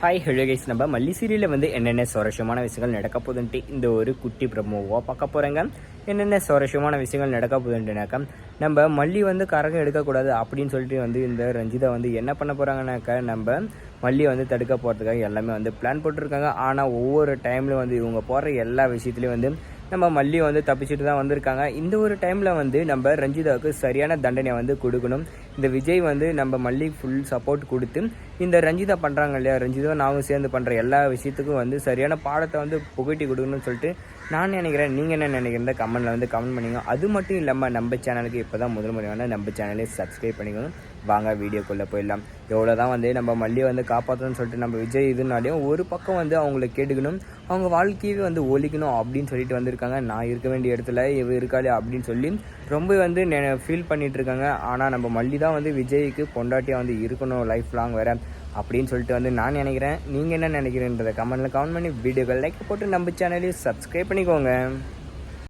Hi hello guys நம்ம மல்லி சீரியலில் வந்து என்னென்ன சுவாரஸ்யமான விஷயங்கள் நடக்க போகுதுன்ட்டு இந்த ஒரு குட்டி பிரமோவாக பார்க்க போகிறேங்க என்னென்ன சுவாரஸ்யமான விஷயங்கள் நடக்க போகுதுன்ட்டுனாக்கா நம்ம மல்லி வந்து கரகம் எடுக்கக்கூடாது அப்படின்னு சொல்லிட்டு வந்து இந்த ரஞ்சிதா வந்து என்ன பண்ண போகிறாங்கனாக்கா நம்ம மல்லியை வந்து தடுக்க போகிறதுக்காக எல்லாமே வந்து பிளான் போட்டிருக்காங்க. ஆனால் ஒவ்வொரு டைம்லையும் வந்து இவங்க போகிற எல்லா விஷயத்துலையும் வந்து நம்ம மல்லி வந்து தப்பிச்சுட்டு தான் வந்திருக்காங்க. இந்த ஒரு டைமில் வந்து நம்ம ரஞ்சிதாவுக்கு சரியான தண்டனையை வந்து கொடுக்கணும். இந்த விஜய் வந்து நம்ம மல்லி ஃபுல் சப்போர்ட் கொடுத்து இந்த ரஞ்சிதா பண்ணுறாங்க இல்லையா? ரஞ்சிதா நானும் சேர்ந்து பண்ணுற எல்லா விஷயத்துக்கும் வந்து சரியான பாடத்தை வந்து புகட்டி கொடுக்கணும்னு சொல்லிட்டு நான் நினைக்கிறேன். நீங்கள் என்ன நினைக்கிறத கமெண்ட்டில் வந்து கமெண்ட் பண்ணிங்க. அது மட்டும் இல்லாமல் நம்ம சேனலுக்கு இப்போ தான் முதல் முறையான நம்ம சேனலே சப்ஸ்கிரைப் பண்ணிக்கணும் வாங்க வீடியோக்குள்ளே போயிடலாம். எவ்வளோ தான் வந்து நம்ம மல்லியை வந்து காப்பாற்றணும்னு சொல்லிட்டு நம்ம விஜய் இதுனாலையும் ஒரு பக்கம் வந்து அவங்கள கேட்டுக்கணும். அவங்க வாழ்க்கையவே வந்து ஒழிக்கணும் அப்படின்னு சொல்லிட்டு வந்திருக்காங்க. நான் இருக்க வேண்டிய இடத்துல இவ இருக்காளே அப்படின்னு சொல்லி ரொம்ப வந்து ஃபீல் பண்ணிகிட்ருக்காங்க ஆனால் நம்ம மல்லி தான் வந்து விஜய்க்கு பொண்டாட்டியாக வந்து இருக்கணும் லைஃப் லாங் வேறு. அப்படின்னு சொல்லிட்டு வந்து நான் நினைக்கிறேன். நீங்கள் என்ன நினைக்கிறேன்றதை கமெண்ட்டில் கமெண்ட் பண்ணி வீடியோக்கள் லைக் போட்டு நம்ம சேனலையும் சப்ஸ்கிரைப் பண்ணிக்கோங்க.